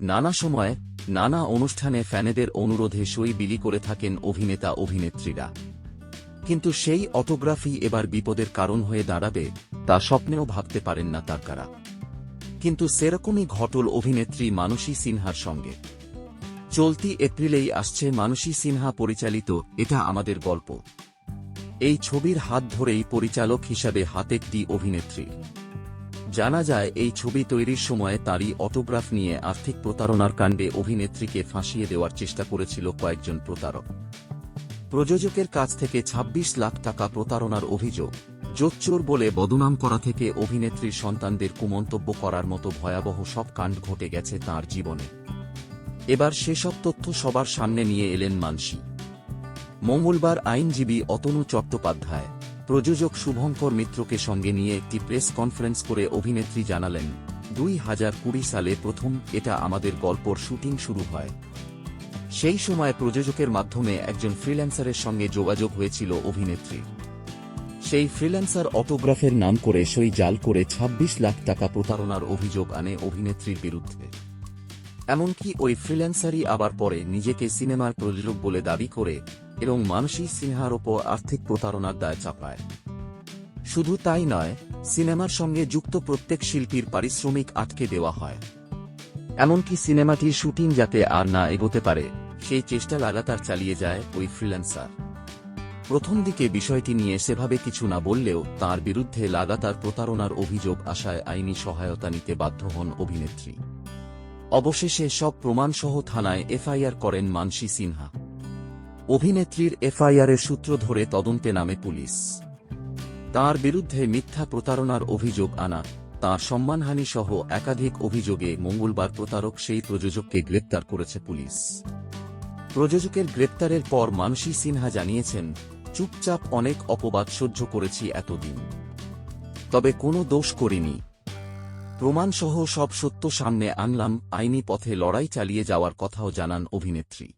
নানা সময়, নানা অনুষ্ঠানে ফ্যানেদের অনুরোধে সই বিলি করে থাকেন অভিনেতা অভিনেত্রীরা। কিন্তু সেই অটোগ্রাফি এবার বিপদের কারণ হয়ে দাঁড়াবে, তা স্বপ্নেও ভাবতে পারেন না তারকারা কিন্তু সেরকমই ঘটল অভিনেত্রী মানসী সিনহার সঙ্গে। চলতি এপ্রিলেই আসছে মানসী সিনহা পরিচালিত এটা আমাদের গল্প। এই ছবির হাত ধরেই পরিচালক হিসাবে হাতেকটি অভিনেত্রী। জানা যায়, এই ছবি তৈরির সময় তারই অটোগ্রাফ নিয়ে আর্থিক প্রতারণার কাণ্ডে অভিনেত্রীকে ফাঁসিয়ে দেওয়ার চেষ্টা করেছিল কয়েকজন প্রতারক। প্রযোজকের কাছ থেকে ২৬ লাখ টাকা প্রতারণার অভিযোগ। জোচ্চোর বলে বদনাম করা থেকে অভিনেত্রীর সন্তানদের কুমন্তব্য করার মতো ভয়াবহ সব কাণ্ড ঘটে গেছে তার জীবনে। এবার সেসব তথ্য সবার সামনে নিয়ে এলেন মানসী। মঙ্গলবার আইনজীবী অতনু চট্টোপাধ্যায়। প্রযোজক শুভঙ্কর মিত্রকে সঙ্গে নিয়ে একটি প্রেস কনফারেন্স করে অভিনেত্রী জানালেন, দুই হাজার কুড়ি সালে প্রথম এটা আমাদের গল্পর শুটিং শুরু হয়। সেই সময় প্রযোজকের মাধ্যমে একজন ফ্রিল্যান্সারের সঙ্গে যোগাযোগ হয়েছিল অভিনেত্রী। সেই ফ্রিল্যান্সার অটোগ্রাফের নাম করে সই জাল করে ২৬ লাখ টাকা প্রতারণার অভিযোগ আনে অভিনেত্রীর বিরুদ্ধে। এমনকি ওই ফ্রিল্যান্সারই আবার পরে নিজেকে সিনেমার প্রযোজক বলে দাবি করে এবং মানসী সিনহার ওপর আর্থিক প্রতারণার দায় চাপায়। শুধু তাই নয়, সিনেমার সঙ্গে যুক্ত প্রত্যেক শিল্পীর পারিশ্রমিক আটকে দেওয়া হয়। এমনকি সিনেমাটির শুটিং যাতে আর না এগোতে পারে, সেই চেষ্টা লাগাতার চালিয়ে যায় ওই ফ্রিল্যান্সার প্রথম দিকে বিষয়টি নিয়ে সেভাবে কিছু না বললেও তার বিরুদ্ধে লাগাতার প্রতারণার অভিযোগ আসায় আইনি সহায়তা নিতে বাধ্য হন অভিনেত্রী। অবশেষে সব প্রমাণসহ থানায় এফআইআর করেন মানসী সিনহা। অভিনেত্রীর এফআইআরের সূত্র ধরে তদন্তে নামে পুলিশ। তার বিরুদ্ধে মিথ্যা প্রতারণার অভিযোগ আনা, তাঁর সম্মানহানি সহ একাধিক অভিযোগে মঙ্গলবার প্রতারক সেই প্রযোজককে গ্রেপ্তার করেছে পুলিশ। প্রযোজকের গ্রেপ্তারের পর মানসী সিনহা জানিয়েছেন, চুপচাপ অনেক অপবাদ সহ্য করেছি এতদিন। তবে কোনো দোষ করিনি। প্রমাণসহ সব সত্য সামনে আনলাম আইনি পথে লড়াই চালিয়ে যাওয়ার কথাও জানান অভিনেত্রী।